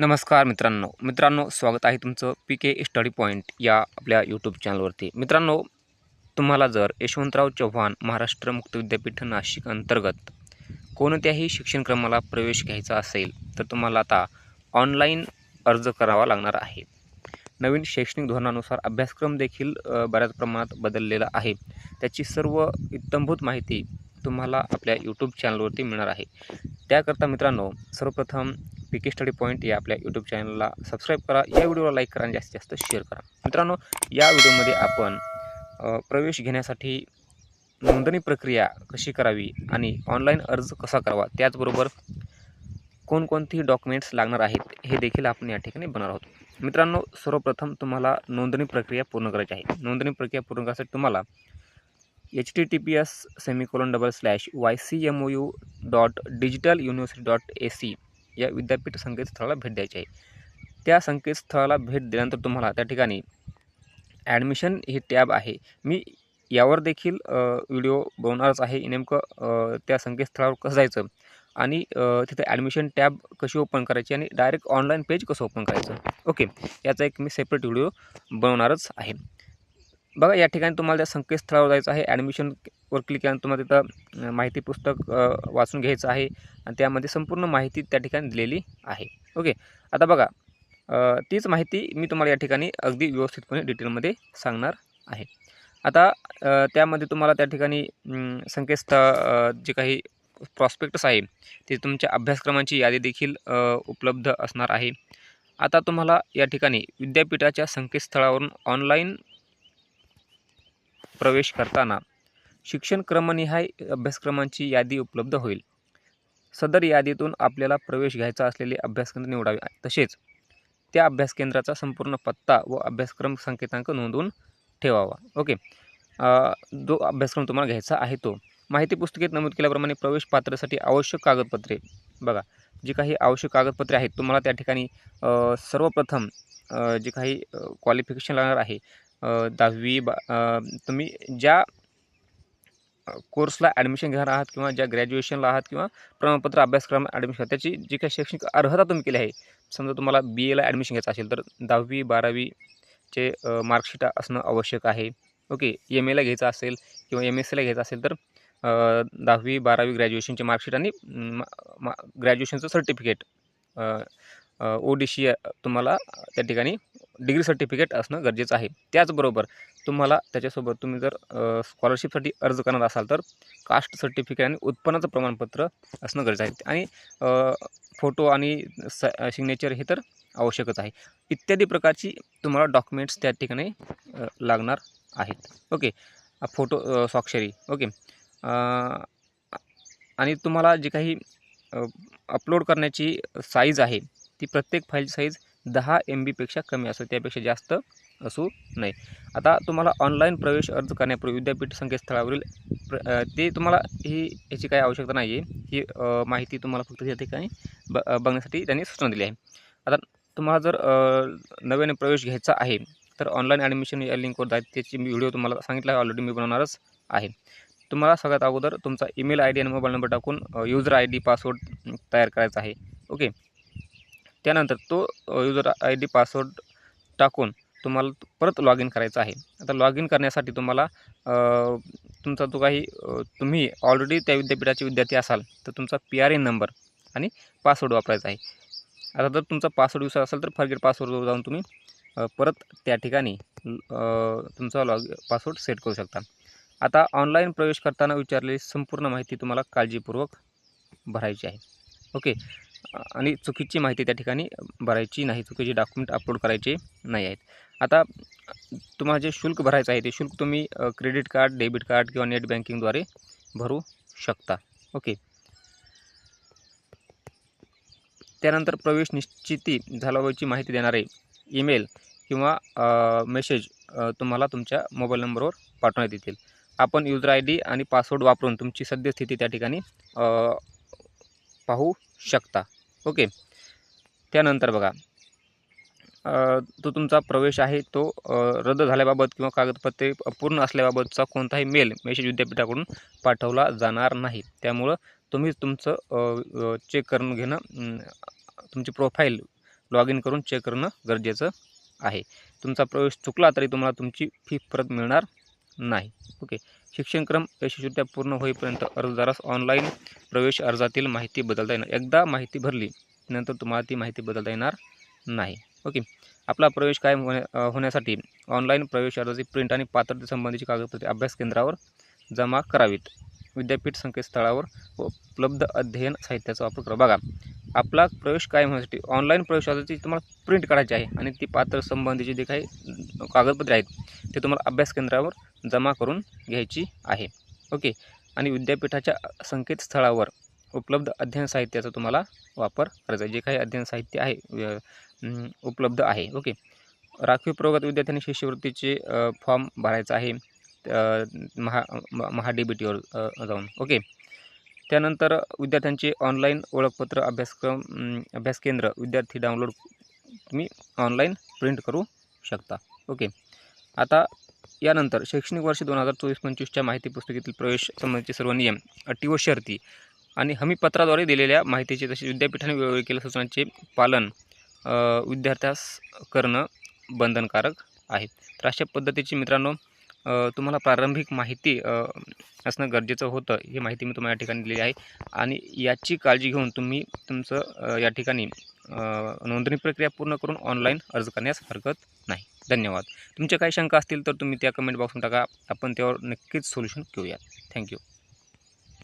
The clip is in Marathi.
नमस्कार मित्रांनो. मित्रांनो स्वागत आहे तुमचं पी के स्टडी पॉईंट या आपल्या यूट्यूब चॅनलवरती. मित्रांनो तुम्हाला जर यशवंतराव चव्हाण महाराष्ट्र मुक्त विद्यापीठ नाशिक अंतर्गत कोणत्याही शिक्षणक्रमाला प्रवेश घ्यायचा असेल तर तुम्हाला आता ऑनलाईन अर्ज करावा लागणार आहे. नवीन शैक्षणिक धोरणानुसार अभ्यासक्रम देखील बऱ्याच प्रमाणात बदललेला आहे. त्याची सर्व इत्तंभूत माहिती तुम्हाला आपल्या यूट्यूब चॅनलवरती मिळणार आहे. त्याकरता मित्रांनो सर्वप्रथम पी के स्टडी पॉईंट या आपल्या यूट्यूब चॅनलला सबस्क्राईब करा. या व्हिडिओला लाईक करा आणि जास्तीत जास्त शेअर करा. मित्रांनो या व्हिडिओमध्ये आपण प्रवेश घेण्यासाठी नोंदणी प्रक्रिया कशी करावी आणि ऑनलाईन अर्ज कसा करावा त्याचबरोबर कोणकोणती डॉक्युमेंट्स लागणार आहेत हे देखील आपण या ठिकाणी बनवणार आहोत. मित्रांनो सर्वप्रथम तुम्हाला नोंदणी प्रक्रिया पूर्ण करायची आहे. नोंदणी प्रक्रिया पूर्ण करण्यासाठी तुम्हाला H T T P S semicolon double slash Y C M O U dot digital university dot A C या विद्यापीठ संकेतस्थळाला भेट द्यायची आहे. त्या संकेतस्थळाला भेट दिल्यानंतर तुम्हाला त्या ठिकाणी ॲडमिशन ही टॅब आहे. मी यावर देखील व्हिडिओ बनवणारच आहे. नेमकं त्या संकेतस्थळावर कसं जायचं आणि तिथे ॲडमिशन टॅब कशी ओपन करायची आणि डायरेक्ट ऑनलाईन पेज कसं ओपन करायचं? ओके याचा एक मी सेपरेट व्हिडिओ बनवणारच आहे. बघा या ठिकाणी तुम्हाला त्या संकेतस्थळावर जायचं आहे. ॲडमिशनवर क्लिक केल्यानंतर तुम्हाला तिथं माहिती पुस्तक वाचून घ्यायचं आहे. आणि त्यामध्ये संपूर्ण माहिती त्या ठिकाणी दिलेली आहे. ओके आता बघा तीच माहिती मी तुम्हाला या ठिकाणी अगदी व्यवस्थितपणे डिटेलमध्ये सांगणार आहे. आता त्यामध्ये तुम्हाला त्या ठिकाणी संकेतस्थळ जे काही प्रॉस्पेक्टस आहे ते तुमच्या अभ्यासक्रमांची यादी देखील उपलब्ध असणार आहे. आता तुम्हाला या ठिकाणी विद्यापीठाच्या संकेतस्थळावरून ऑनलाईन प्रवेश करताना शिक्षण क्रमनिहाय अभ्यासक्रमांची यादी उपलब्ध होईल. सदर यादीतून आपल्याला प्रवेश घ्यायचा असलेले अभ्यासकेंद्र निवडावे तसेच त्या अभ्यास केंद्राचा संपूर्ण पत्ता व अभ्यासक्रम संकेतांक नोंदवून ठेवावा. ओके. जो अभ्यासक्रम तुम्हाला घ्यायचा आहे तो. माहिती पुस्तकेत नमूद केल्याप्रमाणे प्रवेश पात्रासाठी आवश्यक कागदपत्रे. बघा जी काही आवश्यक कागदपत्रे आहेत तुम्हाला त्या ठिकाणी सर्वप्रथम जे काही क्वालिफिकेशन लागणार आहे दहावी बा तुम्ही ज्या कोर्सला ॲडमिशन घेणार आहात किंवा ज्या ग्रॅज्युएशनला आहात किंवा प्रमाणपत्र अभ्यासक्रम ॲडमिशन त्याची जी काही शैक्षणिक अर्हता तुम्ही केली आहे समजा तुम्हाला बी एला ॲडमिशन घ्यायचं असेल तर दहावी बारावीचे मार्कशीट असणं आवश्यक आहे. ओके एम एला घ्यायचं असेल किंवा एम एस सीला घ्यायचं असेल तर दहावी बारावी ग्रॅज्युएशनचे मार्कशीट आणि ग्रॅज्युएशनचं सर्टिफिकेट ओ डी सी तुम्हाला त्या ठिकाणी डिग्री सर्टिफिकेट असणं गरजेचं आहे. त्याचबरोबर तुम्हाला त्याच्यासोबत तुम्ही जर स्कॉलरशिपसाठी अर्ज करणार असाल तर कास्ट सर्टिफिकेट आणि उत्पन्नाचं प्रमाणपत्र असणं गरजेचं आहे. आणि फोटो आणि स सिग्नेचर हे तर आवश्यकच आहे. इत्यादी प्रकारची तुम्हाला डॉक्युमेंट्स त्या ठिकाणी लागणार आहेत. ओके फोटो स्वाक्षरी. ओके आणि तुम्हाला जी काही अपलोड करण्याची साईज आहे ती प्रत्येक फाईल साईज दहा एम बीपेक्षा कमी असो त्यापेक्षा जास्त असू नये. आता तुम्हाला ऑनलाईन प्रवेश अर्ज करण्यापूर्वी विद्यापीठ संकेतस्थळावरील प्र ते तुम्हाला ही याची काही आवश्यकता नाही आहे ही माहिती तुम्हाला फक्त या ठिकाणी ब बघण्यासाठी त्यांनी सूचना दिली आहे. आता तुम्हाला जर नव्याने प्रवेश घ्यायचा आहे तर ऑनलाईन ॲडमिशन या लिंकवर जायचं त्याची मी व्हिडिओ तुम्हाला सांगितला आहे ऑलरेडी मी बनवणारच आहे. तुम्हाला सगळ्यात अगोदर तुमचा ईमेल आय डी आणि मोबाईल नंबर टाकून युजर आय डी पासवर्ड तयार करायचा आहे. ओके त्यानंतर तो युजर आय डी पासवर्ड टाकून तुम्हाला परत लॉग इन करायचं आहे. आता लॉग इन करण्यासाठी तुम्हाला तुमचा जो काही तुम्ही ऑलरेडी त्या विद्यापीठाचे विद्यार्थी असाल तर तुमचा पी आर एन नंबर आणि पासवर्ड वापरायचा आहे. आता जर तुमचा पासवर्ड विसर असेल तर फरगेट पासवर्डवर जाऊन तुम्ही परत त्या ठिकाणी तुमचा लॉग पासवर्ड सेट करू शकता. आता ऑनलाईन प्रवेश करताना विचारलेली संपूर्ण माहिती तुम्हाला काळजीपूर्वक भरायची आहे. ओके आणि चुकीची माहिती त्या ठिकाणी भरायची नाही. चुकीचे डॉक्युमेंट अपलोड करायचे नाही आहेत. आता तुम्हाला जे शुल्क भरायचं आहे ते शुल्क तुम्ही क्रेडिट कार्ड डेबिट कार्ड किंवा नेट बँकिंगद्वारे भरू शकता. ओके त्यानंतर प्रवेश निश्चिती झाल्याची माहिती देणारे ईमेल किंवा मेसेज तुम्हाला तुमच्या मोबाईल नंबरवर पाठवण्यात येतील. आपण युजर आय डी आणि पासवर्ड वापरून तुमची सद्यस्थिती त्या ठिकाणी पाहू शकता. ओके. त्यानंतर बघा. तो तुमचा प्रवेश आहे तो रद्द झाल्याबाबत किंवा कागदपत्रे पूर्ण असल्याबाबतचा कोणताही मेल मेसेज विद्यापीठाकडून पाठवला जाणार नाही. त्यामुळं तुम्ही तुमचं चेक करून घेणं तुमची प्रोफाईल लॉग इन करून चेक करणं गरजेचं आहे. तुमचा प्रवेश चुकला तरी तुम्हाला तुमची फी परत मिळणार नाही. ओके. शिक्षणक्रम यशस्वीरित्या पूर्ण होईपर्यंत अर्जदारास ऑनलाईन प्रवेश अर्जातील माहिती बदलता येणार. एकदा माहिती भरली नंतर तुम्हाला ती माहिती बदलता येणार नाही. ओके आपला प्रवेश कायम होण्या होण्यासाठी ऑनलाईन प्रवेश अर्जाची प्रिंट आणि पात्रतेसंबंधीची कागदपत्रे अभ्यास केंद्रावर जमा करावीत. विद्यापीठ संकेतस्थळावर उपलब्ध अध्ययन साहित्याचा वापर करा. बघा आपला प्रवेश कायम होण्यासाठी ऑनलाईन प्रवेश अर्जाची तुम्हाला प्रिंट काढायची आहे आणि ती पात्र संबंधीची जे काही कागदपत्रे आहेत ते तुम्हाला अभ्यास केंद्रावर जमा करून घ्यायची आहे. ओके. आणि विद्यापीठाच्या संकेतस्थळावर उपलब्ध अध्ययन साहित्याचा तुम्हाला वापर करायचा आहे. जे काही अध्ययन साहित्य आहे उपलब्ध आहे. ओके. राखीव प्रगत विद्यार्थ्यांनी शिष्यवृत्तीचे फॉर्म भरायचा आहे महा महा डी बी टीवर जाऊन. ओके. त्यानंतर विद्यार्थ्यांचे ऑनलाईन ओळखपत्र अभ्यासक्रम अभ्यास केंद्र विद्यार्थी डाउनलोड तुम्ही ऑनलाईन प्रिंट करू शकता. ओके. आता यानंतर शैक्षणिक वर्ष दोन हजार चोवीस पंचवीसच्या माहिती पुस्तकातील प्रवेश संबंधीचे सर्व नियम अटी व शर्ती आणि हमीपत्राद्वारे दिलेल्या माहितीचे तसेच विद्यापीठाने वेळोवेळी केलेल्या सूचनांचे पालन विद्यार्थ्यास करणं बंधनकारक आहे. तर अशा पद्धतीची मित्रांनो तुम्हाला प्रारंभिक माहिती असणं गरजेचं होतं ही माहिती मी तुम्हाला या ठिकाणी दिलेली आहे. आणि याची काळजी घेऊन तुम्ही तुमचं या ठिकाणी नोंदणी प्रक्रिया पूर्ण करून ऑनलाईन अर्ज करण्यास हरकत नाही. धन्यवाद. तुमच्या काही शंका असतील तर तुम्ही त्या कमेंट बॉक्समध्ये टाका. आपण त्यावर नक्कीच सोल्युशन घेऊयात. थँक्यू